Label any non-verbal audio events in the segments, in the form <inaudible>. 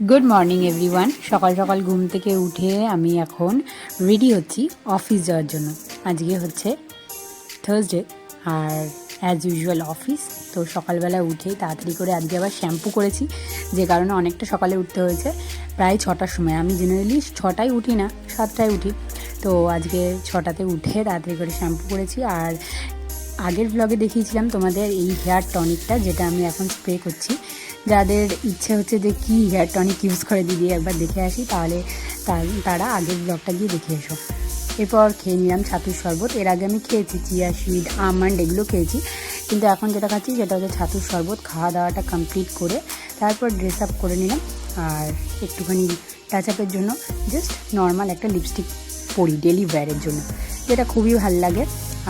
Good morning everyone সকাল সকাল ঘুম থেকে উঠে আমি এখন রেডি হচ্ছি অফিস যাওয়ার জন্য। আজকে হচ্ছে থার্সডে আর অ্যাজ ইউজুয়াল অফিস তো সকালবেলা উঠে তাড়াতাড়ি করে আজকে আবার শ্যাম্পু করেছি, যে কারণে অনেকটা সকালে উঠতে হয়েছে। প্রায় ছটার সময়। আমি জেনারেলি ছটায় উঠি না, সাতটায় উঠি। তো আজকে ছটাতে উঠে তাড়াতাড়ি করে শ্যাম্পু করেছি। আর আগের ব্লগে দেখিয়েছিলাম তোমাদের এই হেয়ার টনিকটা যেটা আমি এখন স্প্রে করছি। যাদের ইচ্ছে হচ্ছে যে কী হেয়ার টনিক ইউজ করে দিদি একবার দেখে আসি, তাহলে তারা আগের ব্লগটা গিয়ে দেখে এসো। এরপর খেয়ে নিলাম ছাতুর শরবত। এর আগে আমি খেয়েছি চিয়া সিড আমন্ড, এগুলো খেয়েছি। কিন্তু এখন যেটা খাচ্ছি সেটা হচ্ছে ছাতুর শরবত। খাওয়া দাওয়াটা কমপ্লিট করে তারপর ড্রেস আপ করে নিলাম। আর একটুখানি টাচ আপের জন্য জাস্ট নর্মাল একটা লিপস্টিক পরি ডেলি ওয়্যারের জন্য, যেটা খুবই ভালো লাগে।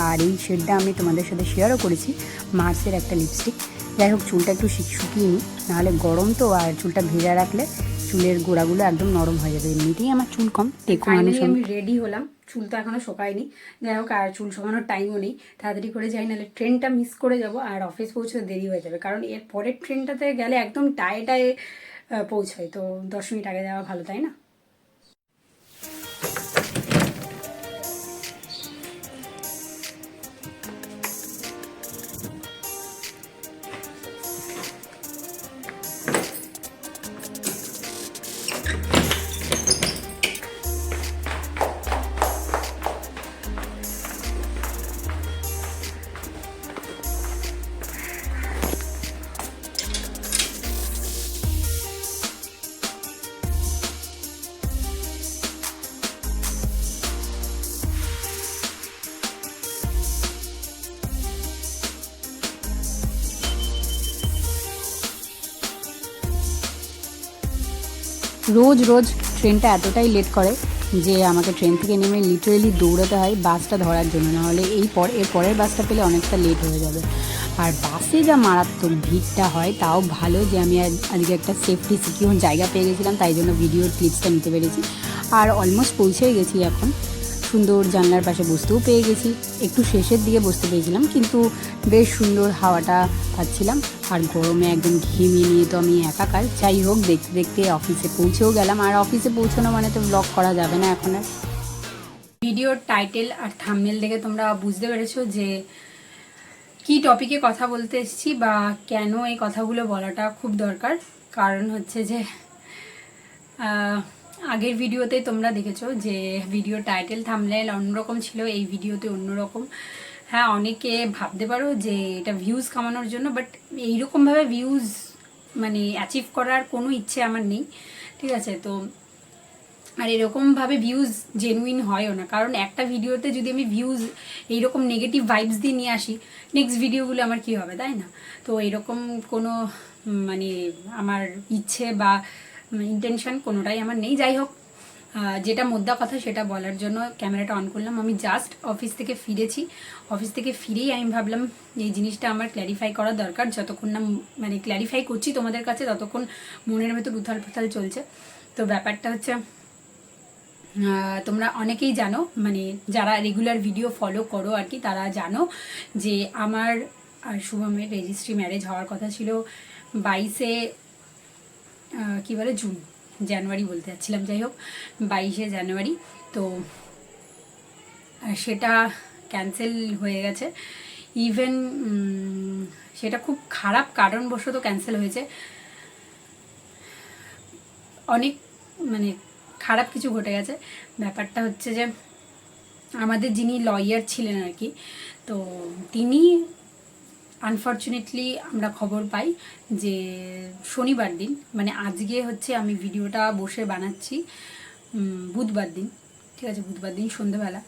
আর এই শেডটা আমি তোমাদের সাথে শেয়ারও করেছি মার্সের একটা লিপস্টিক যাই হোক চুলটা একটু শুক- শুকিয়ে নিই। নাহলে গরম তো আর চুলটা ভেজা রাখলে চুলের গোড়াগুলো একদম নরম হয়ে যাবে। এমনিতেই আমার চুল কম টেকো আমি। আমি রেডি হলাম। চুল তো এখনও শোকায়নি। যাই হোক আর চুল শোকানোর টাইমও নেই। তাড়াতাড়ি করে যাই নাহলে ট্রেনটা মিস করে যাব আর অফিস পৌঁছতে দেরি হয়ে যাবে। কারণ এর পরের ট্রেনটাতে গেলে একদম টায়ে টায়ে পৌঁছায়। তো দশ মিনিট আগে যাওয়া ভালো তাই না? রোজ রোজ ট্রেনটা এতটাই লেট করে যে আমাকে ট্রেন থেকে নেমে লিটারেলি দৌড়াতে হয় বাসটা ধরার জন্য। নাহলে এই পর, এর পরের বাসটা পেলে অনেকটা লেট হয়ে যাবে। আর বাসে যা মারাত্মক ভিড়টা হয়, তাও ভালো যে আমি আজ- আজকে একটা সেফটি সিকিউর জায়গা পেয়ে গেছিলাম, তাই জন্য ভিডিওর ক্লিপসটা নিতে পেরেছি। আর অলমোস্ট পৌঁছে গেছি এখন। সুন্দর জানলার পাশে বসতেও পেয়ে গেছি। একটু শেষের দিকে বসতে পেয়েছিলাম, কিন্তু বেশ সুন্দর হাওয়াটা পাচ্ছিলাম। আর গরমে একদম ঘেমে নিয়ে তো আমি একাকার। যাই হোক, দেখতে দেখতে অফিসে পৌঁছেও গেলাম। আর অফিসে পৌঁছানো মানে তো ব্লগ করা যাবে না এখন আর। ভিডিওর টাইটেল আর থাম্বনেল দেখে তোমরা বুঝতে পেরেছ যে কি টপিকে কথা বলতে এসেছি বা কেন এই কথাগুলো বলাটা খুব দরকার। কারণ হচ্ছে যে আগের ভিডিওতেই তোমরা দেখেছ যে ভিডিও টাইটেল থামলেন অন্যরকম ছিল, এই ভিডিওতে অন্যরকম। হ্যাঁ অনেকে ভাবতে পারো যে এটা ভিউজ কামানোর জন্য বাট এইরকমভাবে ভিউজ মানে অ্যাচিভ করার কোনো ইচ্ছে আমার নেই। ঠিক আছে, তো আর এরকমভাবে ভিউজ জেনুইন হয়ও না। কারণ একটা ভিডিওতে যদি আমি ভিউজ এইরকম নেগেটিভ ভাইবস দিয়ে নিয়ে আসি নেক্সট ভিডিওগুলো আমার কি হবে, তাই না? তো এরকম কোনো মানে আমার ইচ্ছে বা ইন্টেনশন কোনোটাই আমার নেই। যাই হোক যেটা মোদ্দা কথা সেটা বলার জন্য ক্যামেরাটা অন করলাম। আমি জাস্ট অফিস থেকে ফিরেছি। অফিস থেকে ফিরেই আমি ভাবলাম, এই জিনিসটা আমার ক্ল্যারিফাই করা দরকার। যতক্ষণ না মানে ক্ল্যারিফাই করছি তোমাদের কাছে, ততক্ষণ মনের ভেতর উথাল পাথাল চলছে। তো ব্যাপারটা হচ্ছে তোমরা অনেকেই জানো মানে যারা রেগুলার ভিডিও ফলো করো আর কি, তারা জানো যে আমার আর শুভমের রেজিস্ট্রি ম্যারেজ হওয়ার কথা ছিল বাইশে কী বলে, জুন, জানুয়ারি বলতে যাচ্ছিলাম, যাই হোক, বাইশে জানুয়ারি, তো সেটা ক্যান্সেল হয়ে গেছে। ইভেন সেটা খুব খারাপ কারণবশত ক্যান্সেল হয়েছে। অনেক মানে খারাপ কিছু ঘটে গেছে। ব্যাপারটা হচ্ছে যে, আমাদের যিনি লয়ার ছিলেন আর কি, তো, তিনি আনফর্চুনেটলি আমরা খবর পাই যে শনিবার দিন মানে আজকে হচ্ছে আমি ভিডিওটা বসে বানাচ্ছি বুধবার দিন, ঠিক আছে? বুধবার দিন সন্ধেবেলা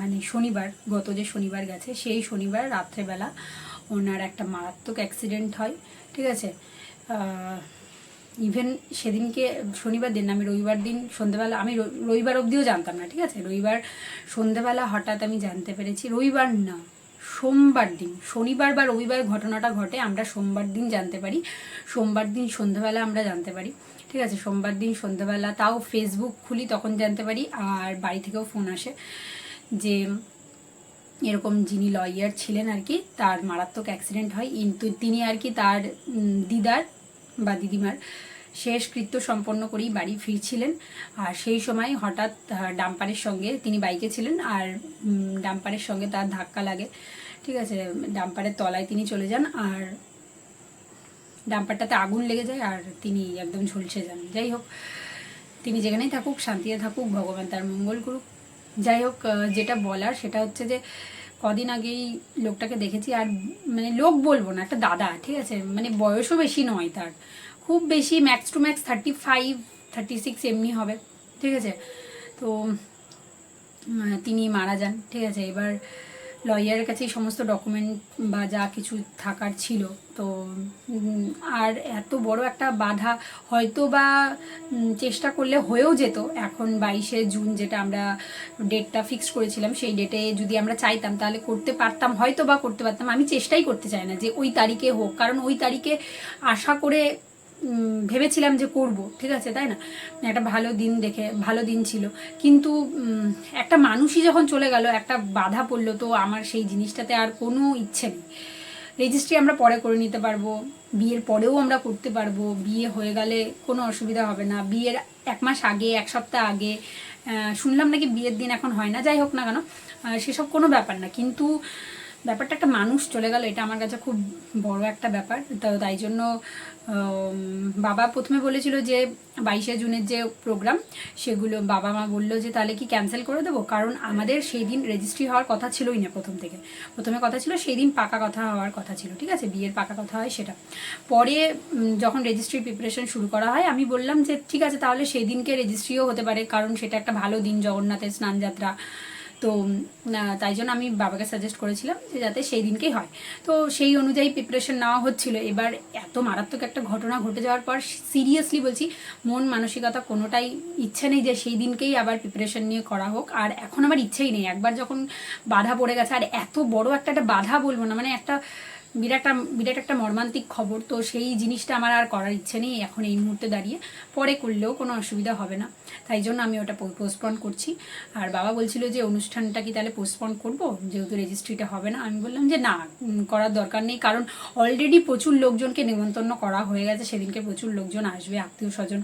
মানে শনিবার, গত যে শনিবার গেছে, সেই শনিবার রাত্রেবেলা ওনার একটা মারাত্মক অ্যাক্সিডেন্ট হয়, ঠিক আছে? ইভেন সেদিনকে শনিবার দিন আমি রবিবার দিন সন্ধেবেলা, আমি রবিবার অবধিও জানতাম না, ঠিক আছে? রবিবার সন্ধেবেলা হঠাৎ আমি জানতে পেরেছি, রবিবার না সোমবার দিন, শনিবার বা রবিবার ঘটনাটা ঘটে, আমরা সোমবার দিন জানতে পারি। সোমবার দিন সন্ধেবেলা আমরা জানতে পারি। ঠিক আছে, সোমবার দিন সন্ধেবেলা তাও ফেসবুক খুলি, তখন জানতে পারি, আর বাড়ি থেকেও ফোন আসে যে, এরকম যিনি লয়ার ছিলেন আর কি, তার মারাত্মক অ্যাক্সিডেন্ট হয়। কিন্তু তিনি আর কি তার দিদার বা দিদিমার শেষ কৃত্য সম্পন্ন করেই বাড়ি ফিরছিলেন। আর সেই সময় হঠাৎ ডাম্পারের সঙ্গে তিনি বাইকে ছিলেন আর ডাম্পারের সঙ্গে তার ধাক্কা লাগে। ঠিক আছে, ডাম্পারের তলায় তিনি চলে যান আর ডাম্পারটাতে আগুন লেগে যায় আর তিনি একদম ঝলসে যান। যাই হোক, তিনি যেখানেই থাকুক, শান্তিতে থাকুক, ভগবান তার মঙ্গল করুক। যাই হোক যেটা বলার সেটা হচ্ছে যে, কদিন আগেই লোকটাকে দেখেছি আর মানে লোক বলব না, একটা দাদা, ঠিক আছে? মানে বয়সও বেশি নয় তার। খুব বেশি max to max thirty five thirty six এমনি হবে, ঠিক আছে? তো তিনি মারা যান, ঠিক আছে? এবার লয়ারের কাছে সমস্ত ডকুমেন্ট বা যা কিছু থাকার ছিল, তো আর এত বড় একটা বাধা হয়তো বা চেষ্টা করলে হয়েও যেত। এখন বাইশে জুন যেটা আমরা ডেটটা ফিক্স করেছিলাম, সেই ডেটে যদি আমরা চাইতাম, তাহলে করতে পারতাম, হয়তো বা করতে পারতাম। আমি চেষ্টাই করতে চাই না যে ওই তারিখে হোক, কারণ ওই তারিখে আশা করে ভেবেছিলাম যে করব, ঠিক আছে, তাই না? একটা ভালো দিন দেখে, ভালো দিন ছিল। কিন্তু একটা মানুষই যখন চলে গেল, একটা বাধা পড়ল, তো আমার সেই জিনিসটাতে আর কোনো ইচ্ছে নেই। রেজিস্ট্রি আমরা পরে করে নিতে পারব, বিয়ের পরেও আমরা করতে পারব, বিয়ে হয়ে গেলে কোনো অসুবিধা হবে না। বিয়ের এক মাস আগে, এক সপ্তাহ আগে শুনলাম নাকি বিয়ের দিন এখন হয় না, যাই হোক না কেন সেসব কোনো ব্যাপার না। কিন্তু ব্যাপারটা একটা মানুষ চলে গেল, এটা আমার কাছে খুব বড় একটা ব্যাপার। তো তাই জন্য বাবা প্রথমে বলেছিল যে বাইশে জুনের যে প্রোগ্রাম, সেগুলো বাবা মা বলল যে তাহলে কি ক্যান্সেল করে দেবো? কারণ আমাদের সেই দিন রেজিস্ট্রি হওয়ার কথা ছিলই না প্রথম থেকে। প্রথমে কথা ছিল সেই দিন পাকা কথা হওয়ার কথা ছিল, ঠিক আছে? বিয়ের পাকা কথা হয় সেটা। পরে যখন রেজিস্ট্রি প্রিপারেশন শুরু করা হয়, আমি বললাম যে ঠিক আছে, তাহলে সেই দিনকে রেজিস্ট্রিও হতে পারে, কারণ সেটা একটা ভালো দিন, জগন্নাথের স্নানযাত্রা। তো তাই জন্য আমি বাবাকে সাজেস্ট করেছিলাম যে যাতে সেই দিনকেই হয়। তো সেই অনুযায়ী প্রিপারেশন নেওয়া হচ্ছিল। এবার এত মারাত্মক একটা ঘটনা ঘটে যাওয়ার পর সিরিয়াসলি বলছি, মন মানসিকতা কোনোটাই ইচ্ছে নেই যে সেই দিনকেই আবার প্রিপারেশন নিয়ে করা হোক। আর এখন আমার ইচ্ছেই নেই। একবার যখন বাধা পড়ে গেছে, আর এত বড় একটা একটা বাধা বলব না মানে একটা বিরাট বিরাট একটা মর্মান্তিক খবর, তো সেই জিনিসটা আমার আর করার ইচ্ছে নেই এখন এই মুহূর্তে দাঁড়িয়ে। পরে করলেও কোনো অসুবিধা হবে না। তাই জন্য আমি ওটা পোস্টপন করছি। আর বাবা বলছিল যে অনুষ্ঠানটা কি তাহলে পোস্টপন করব? যেহেতু রেজিস্ট্রিটা হবে না। আমি বললাম যে না করার দরকার নেই। কারণ অলরেডি প্রচুর লোকজনকে নিমন্ত্রণ করা হয়ে গেছে। সেদিনকে প্রচুর লোকজন আসবে আত্মীয় স্বজন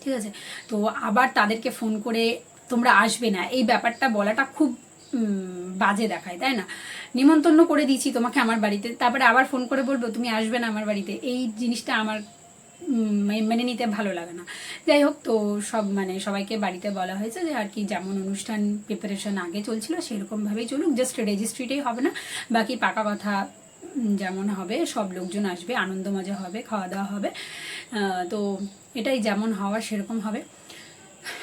ঠিক আছে? তো আবার তাদেরকে ফোন করে তোমরা আসবে না। এই ব্যাপারটা বলাটা খুব বাজে দেখায়, তাই না? নিমন্ত্রণ করে দিয়েছি তোমাকে আমার বাড়িতে, তারপরে আবার ফোন করে বলব, তুমি আসবে না আমার বাড়িতে। এই জিনিসটা আমার মানে- নিতে ভালো লাগে না। যাই হোক, তো সব মানে সবাইকে বাড়িতে বলা হয়েছে যে আর কি যেমন অনুষ্ঠান প্রিপারেশন আগে চলছিল, সেরকমভাবেই চলুক জাস্ট রেজিস্ট্রিটাই হবে না। বাকি পাকা কথা যেমন হবে, সব লোকজন আসবে, আনন্দ মজা হবে, খাওয়া দাওয়া হবে। তো এটাই যেমন হওয়ার সেরকম হবে।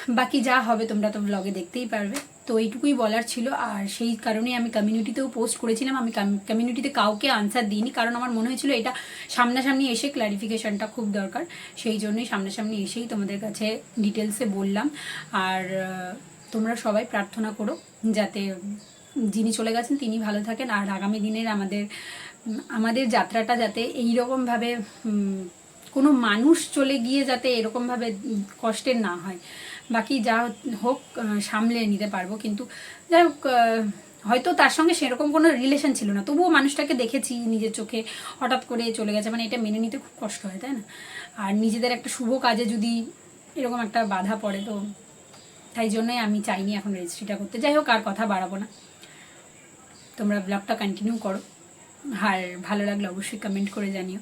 বাকি যা হবে তোমরা তো ব্লগে দেখতেই পারবে। তো এইটুকুই বলার ছিল। আর সেই কারণে আমি কমিউনিটিতেও পোস্ট করেছিলাম। আমি কমিউনিটিতে কাউকে আনসার দিইনি। কারণ আমার মনে হয়েছিল এটা সামনাসামনি এসে ক্ল্যারিফিকেশনটা খুব দরকার। সেই জন্যই সামনাসামনি এসেই তোমাদের কাছে ডিটেলসে বললাম। আর তোমরা সবাই প্রার্থনা করো যাতে যিনি চলে গেছেন তিনি ভালো থাকেন। আর আগামী দিনের আমাদের আমাদের যাত্রাটা যাতে এইরকমভাবে কোনো মানুষ চলে গিয়ে যাতে এরকমভাবে কষ্টের না হয়। বাকি যা হোক সামলে নিতে পারব। কিন্তু যাই হোক হয়তো তার সঙ্গে সেরকম কোনো রিলেশন ছিল না। তবুও মানুষটাকে দেখেছি নিজের চোখে হঠাৎ করে চলে গেছে। মানে এটা মেনে নিতে খুব কষ্ট হয়, তাই না? আর নিজেদের একটা শুভ কাজে যদি এরকম একটা বাধা পড়ে, তো তাই জন্যই আমি চাইনি এখন রেজিস্ট্রিটা করতে। যাই হোক, আর কথা বাড়াবো না। তোমরা ব্লগটা কন্টিনিউ করো। আর ভালো লাগলে অবশ্যই কমেন্ট করে জানিও।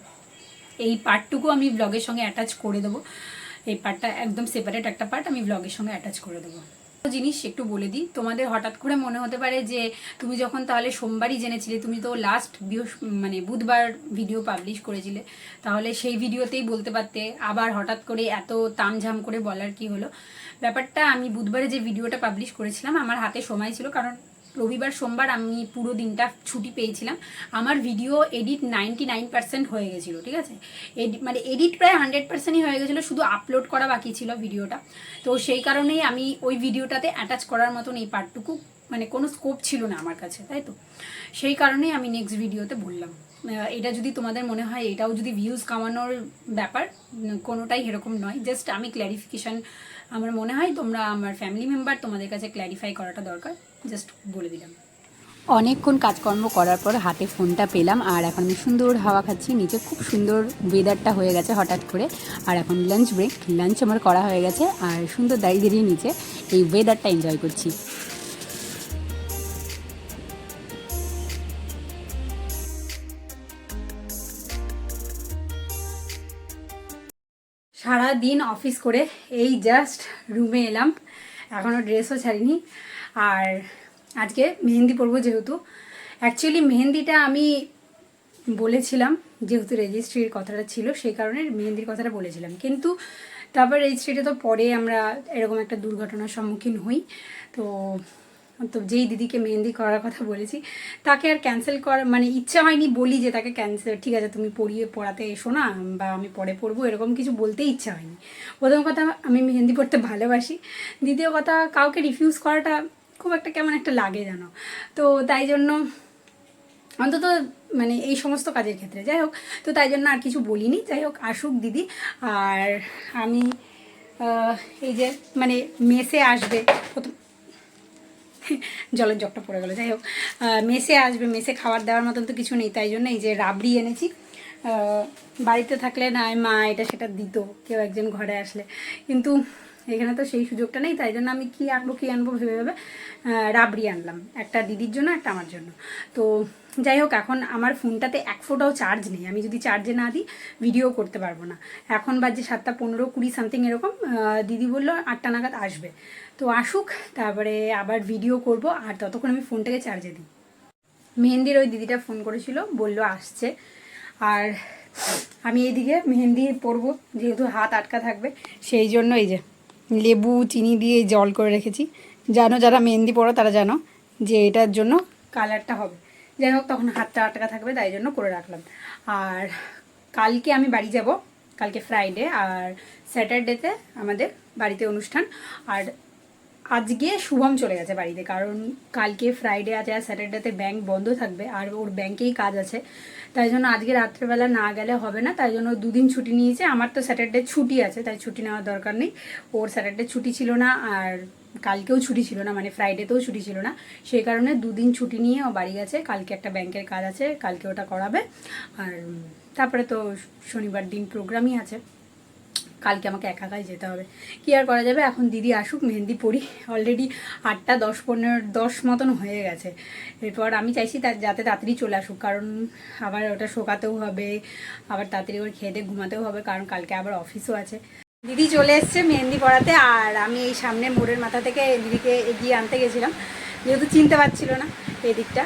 এই পার্টটুকু আমি ব্লগের সঙ্গে অ্যাটাচ করে দেবো। এই পার্টটা একদম সেপারেট একটা পার্ট আমি ব্লগের সঙ্গে অ্যাটাচ করে দেবো। জিনিস একটু বলে দিই, তোমাদের হঠাৎ করে মনে হতে পারে যে তুমি যখন তাহলে সোমবারই জেনেছিলে, তুমি তো লাস্ট মানে বুধবার ভিডিও পাবলিশ করেছিলে, তাহলে সেই ভিডিওতেই বলতে পারতে, আবার হঠাৎ করে এত তামঝাম করে বলার কি হলো? ব্যাপারটা আমি বুধবারে যে ভিডিওটা পাবলিশ করেছিলাম, আমার হাতে সময় ছিল, কারণ রবিবার, সোমবার আমি পুরো দিনটা ছুটি পেয়েছিলাম। আমার video edit ninety nine percent হয়ে গেছিল, ঠিক আছে? এডিট মানে এডিট প্রায় হান্ড্রেড পার্সেন্টই হয়ে গেছিল, শুধু আপলোড করা বাকি ছিল ভিডিওটা তো সেই কারণেই আমি ওই ভিডিওটাতে অ্যাটাচ করার মতন এই পার্টটুকু মানে কোনো স্কোপ ছিল না আমার কাছে, তাই তো? সেই কারণেই আমি নেক্সট ভিডিওতে বললাম। এটা যদি তোমাদের মনে হয়, এটাও যদি ভিউজ কামানোর ব্যাপার কোনোটাই এরকম নয়। জাস্ট আমি ক্ল্যারিফিকেশন আমার মনে হয় তোমরা, আমার ফ্যামিলি মেম্বার তোমাদের কাছে ক্ল্যারিফাই করাটা দরকার। জাস্ট বলে দিলাম। অনেকক্ষণ কাজকর্ম করার পর হাতে ফোনটা পেলাম, আর এখন আমি সুন্দর হাওয়া খাচ্ছি, নিচে খুব সুন্দর ওয়েদারটা হয়ে গেছে হঠাৎ করে। আর এখন লাঞ্চ ব্রেক লাঞ্চ আমার করা হয়ে গেছে, আর সুন্দর দাঁড়িয়ে দাঁড়িয়ে নিচে এই ওয়েদারটা এনজয় করছি। সারা দিন অফিস করে এই জাস্ট রুমে এলাম এখনও ড্রেসও ছাড়িনি। আর আজকে মেহেন্দি পরবো যেহেতু। অ্যাকচুয়ালি মেহেন্দিটা আমি বলেছিলাম যেহেতু রেজিস্ট্রির কথাটা ছিল, সেই কারণে মেহেন্দির কথাটা বলেছিলাম। কিন্তু তারপর রেজিস্ট্রিটা তো পরে আমরা এরকম একটা দুর্ঘটনার সম্মুখীন হই। তো তো যেই দিদিকে মেহেন্দি করার কথা বলেছি, তাকে আর ক্যান্সেল করা মানে ইচ্ছা হয়নি বলি যে তাকে ক্যান্সেল ঠিক আছে, তুমি পড়িয়ে, পড়াতে এসো না বা আমি পরে পড়ব, এরকম কিছু বলতেই ইচ্ছা হয়নি। প্রথম কথা, আমি মেহেন্দি পড়তে ভালোবাসি। দ্বিতীয় কথা, কাউকে রিফিউজ করাটা খুব একটা কেমন একটা লাগে জানো। তো তাই জন্য অন্তত মানে এই সমস্ত কাজের ক্ষেত্রে। যাই হোক, তো তাই জন্য আর কিছু বলিনি। যাই হোক, আসুক দিদি। আর আমি এই যে মানে মেসে আসবে, প্রথম জলের জগটা পড়ে গেলো। যাই হোক মেসে আসবে, মেসে খাবার দেওয়ার মতন তো কিছু নেই। তাই জন্য এই যে রাবড়ি এনেছি বাড়িতে থাকলে না মা, এটা সেটা দিত। কেউ একজন ঘরে আসলে। কিন্তু এখানে তো সেই সুযোগটা নেই, তাই জন্য আমি কি আনব কি আনব ভেবে ভেবে রাবড়ি আনলাম। একটা দিদির জন্য, একটা আমার জন্য। তো যাই হোক, এখন আমার ফোনটাতে এক ফোটাও চার্জ নেই। আমি যদি চার্জে না দিই ভিডিও করতে পারব না। এখন বাজে সাতটা পনেরো, কুড়ি সামথিং এরকম দিদি বলল আটটা নাগাদ আসবে। তো আসুক, তারপরে আবার ভিডিও করব, আর ততক্ষণ আমি ফোনটাকে চার্জে দিই। মেহেন্দির ওই দিদিটা ফোন করেছিল, বলল আসছে। আর আমি এইদিকে মেহেন্দি পরবো, যেহেতু হাত আটকা থাকবে, সেই জন্য এই যে লেবু, চিনি দিয়ে জল করে রেখেছি। জানো যারা মেহেন্দি পড়ো তারা জানো যে এটার জন্য কালারটা হবে। যাই হোক, তখন হাতটা আটকা থাকবে, তাই জন্য করে রাখলাম। আর কালকে আমি বাড়ি যাব, কালকে ফ্রাইডে আর স্যাটারডেতে আমাদের বাড়িতে অনুষ্ঠান। আর আজকে শুভম চলে গেছে বাড়িতে, কারণ কালকে ফ্রাইডে আছে আর স্যাটারডেতে ব্যাংক বন্ধ থাকবে আর ওর ব্যাংকেই কাজ আছে। তাই জন্য আজকে রাত্রেবেলা না গেলে হবে না, তাই জন্য দুদিন ছুটি নিয়েছে। আমার তো স্যাটারডে ছুটি আছে, তাই ছুটি নেওয়ার দরকার নেই। ওর স্যাটারডে ছুটি ছিল না আর কালকেও ছুটি ছিল না মানে ফ্রাইডেতেও ছুটি ছিল না। সেই কারণে দুদিন ছুটি নিয়ে ও বাড়ি গেছে। কালকে একটা ব্যাংকের কাজ আছে, কালকে ওটা করাবে। আর তারপরে তো শনিবার দিন প্রোগ্রামই আছে। কালকে আমাকে একা একাই যেতে হবে। কি আর করা যাবে? এখন দিদি আসুক মেহেন্দি পড়ি অলরেডি আটটা দশ পনেরো দশ মতন হয়ে গেছে। এরপর আমি চাইছি তার যাতে তাড়াতাড়ি চলে আসুক কারণ আবার ওটা শোকাতেও হবে আবার তাড়াতাড়ি করে খেয়ে দিয়ে ঘুমাতেও হবে কারণ কালকে আবার অফিসও আছে। দিদি চলে এসছে মেহেন্দি পড়াতে আর আমি এই সামনে মোড়ের মাথা থেকে দিদিকে এগিয়ে আনতে গেছিলাম। যেহেতু চিনতে পারছিল না এই দিকটা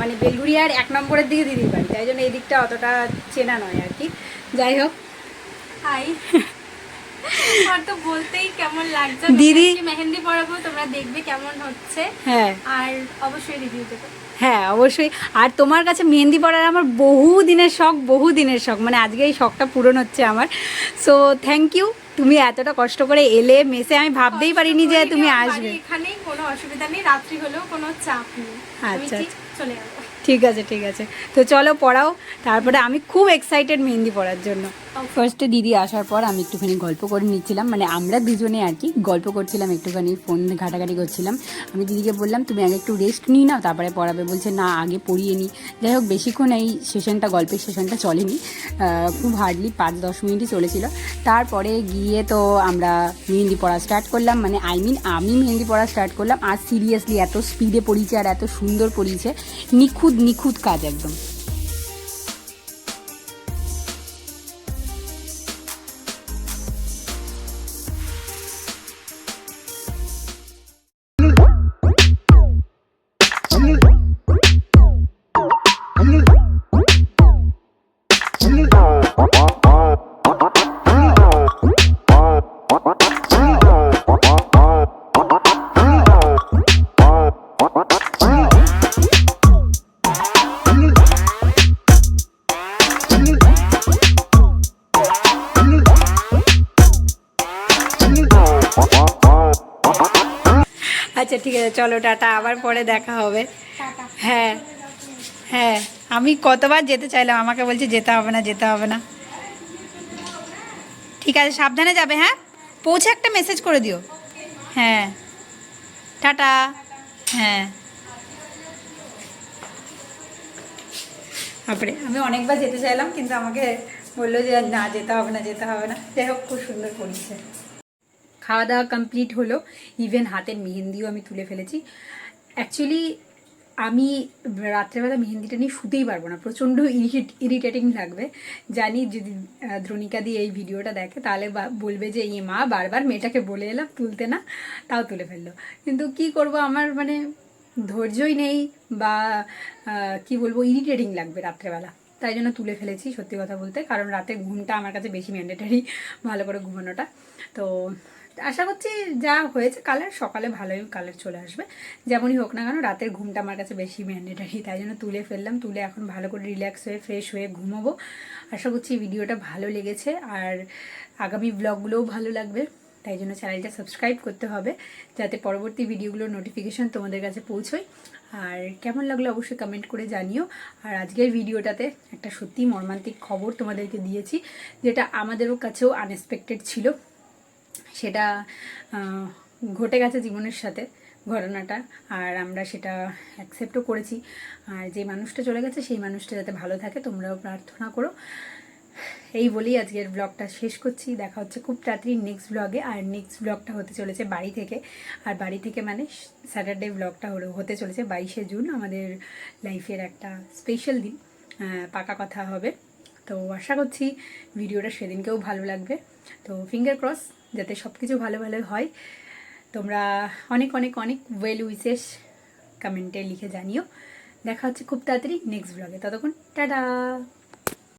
মানে বেলগুড়িয়ার এক নম্বরের দিকে দিদির বাড়ি তাই জন্য এই দিকটা অতটা চেনা নয় আর কি। যাই হোক। হাই <laughs> আমার তো বলতেই কেমন লাগছে। দিদি। মেহেন্দি পরাবো তোমরা দেখবে কেমন হচ্ছে। হ্যাঁ। আর অবশ্যই রিভিউ দেবো। হ্যাঁ অবশ্যই। আর তোমার কাছে মেহেন্দি পড়ার আমার বহু দিনের শখ বহু দিনের শখ। মানে আজকে এই শখটা পূরণ হচ্ছে আমার। সো থ্যাংক ইউ তুমি এতটা কষ্ট করে এলে মেসে আমি ভাবতেই পারিনি যে তুমি আসবে। এখানেই কোনো অসুবিধা নেই রাত্রি হলেও কোনো চাপ নেই। আচ্ছা, চলে যাব। ঠিক আছে ঠিক আছে। তো চলো পড়াও। তারপরে আমি খুব এক্সাইটেড মেহেন্দি পড়ার জন্য। ফার্স্টে দিদি আসার পর আমি একটুখানি গল্প করে নিচ্ছিলাম। মানে আমরা দুজনে আর কি গল্প করছিলাম, একটুখানি ফোন ঘাটাঘাটি করছিলাম। আমি দিদিকে বললাম, তুমি আগে একটু রেস্ট নিই নাও, তারপরে পড়াবে। বলছে, না, আগে পড়িয়ে নিই যাই হোক, বেশিক্ষণ এই সেশনটা গল্পের সেশনটা চলেনি। খুব হার্ডলি পাঁচ, দশ মিনিটই চলেছিল। তারপরে গিয়ে তো আমরা মেহেন্দি পড়া স্টার্ট করলাম। মানে আই মিন আমি মেহেন্দি পড়া স্টার্ট করলাম। আর সিরিয়াসলি এত স্পিডে পড়িয়েছে আর এত সুন্দর পড়িয়েছে। নিখুঁত নিখুঁত কাজ একদম। চলো টাটা আবার পরে দেখা হবে। হ্যাঁ হ্যাঁ আমি কতবার যেতে চাইলাম আমাকে বলছে যেতে হবে না যেতে হবে না। ঠিক আছে সাবধানে যাবে হ্যাঁ? পৌঁছে একটা মেসেজ করে দিও। হ্যাঁ টাটা হ্যাঁ। তারপরে আমি অনেকবার যেতে চাইলাম কিন্তু আমাকে বলল যে না যেতে হবে না যেতে হবে না। যাই হোক খুব সুন্দর করিয়েছে খাওয়া দাওয়া কমপ্লিট হলো ইভেন হাতের মেহেন্দিও আমি তুলে ফেলেছি। অ্যাকচুয়ালি আমি রাত্রেবেলা মেহেন্দিটা নিয়ে শুতেই পারব না, প্রচণ্ড ইরিটেট ইরিটেটিং লাগবে। জানি যদি দ্রোণিকা দিয়ে এই ভিডিওটা দেখে, তাহলে বলবে যে, এই মা, বারবার মেয়েটাকে বলে এলাম, তুলতে না। তাও তুলে ফেলল। কিন্তু কি করব, আমার মানে ধৈর্যই নেই বা কি বলব ইরিটেটিং লাগবে রাত্রেবেলা। তাই জন্য তুলে ফেলেছি, সত্যি কথা বলতে, কারণ রাতে ঘুমটা আমার কাছে বেশি ম্যান্ডেটারি ভালো করে ঘুমানোটা। তো আশা করছি যা হয়েছে, কালার সকালে ভালোই কালার চলে আসবে। যেমনই হোক না কেন, রাতের ঘুমটা আমার কাছে বেশি ম্যান্ডেটারি তাই জন্য তুলে ফেললাম, তুলে এখন ভালো করে রিল্যাক্স হয়ে ফ্রেশ হয়ে ঘুমাবো। আশা করছি ভিডিওটা ভালো লেগেছে, আর আগামী ব্লগগুলোও ভালো লাগবে, তাই জন্য চ্যানেলটা সাবস্ক্রাইব করতে হবে, যাতে পরবর্তী ভিডিওগুলোর নোটিফিকেশন তোমাদের কাছে পৌঁছয়। আর কেমন লাগল অবশ্যই কমেন্ট করে জানিও। আর আজকের ভিডিওটাতে একটা সত্যি মর্মান্তিক খবর তোমাদেরকে দিয়েছি, যেটা আমাদেরও কাছেও আনএক্সপেক্টেড ছিল। সেটা ঘটে গেছে জীবনের সাথে ঘটনাটা, আর আমরা সেটা অ্যাকসেপ্টও করেছি। আর যে মানুষটা চলে গেছে, সেই মানুষটা যাতে ভালো থাকে, তোমরাও প্রার্থনা করো। এই বলেই আজকের ব্লগটা শেষ করছি। দেখা হচ্ছে খুব তাড়াতাড়ি নেক্সট ব্লগে আর নেক্সট ব্লগটা হতে চলেছে বাড়ি থেকে। আর বাড়ি থেকে মানে স্যাটারডে ব্লগটা হলো, হতে চলেছে বাইশে জুন, আমাদের লাইফের একটা স্পেশাল দিন। পাকা কথা হবে। তো আশা করছি, ভিডিওটা সেদিনকেও ভালো লাগবে। তো ফিঙ্গার ক্রস যাতে সব কিছু ভালো ভালো হয়। তোমরা অনেক অনেক অনেক ওয়েল উইসেস কমেন্টে লিখে জানিও। দেখা হচ্ছে খুব তাড়াতাড়ি নেক্সট ব্লগে ততক্ষণ, টাটা!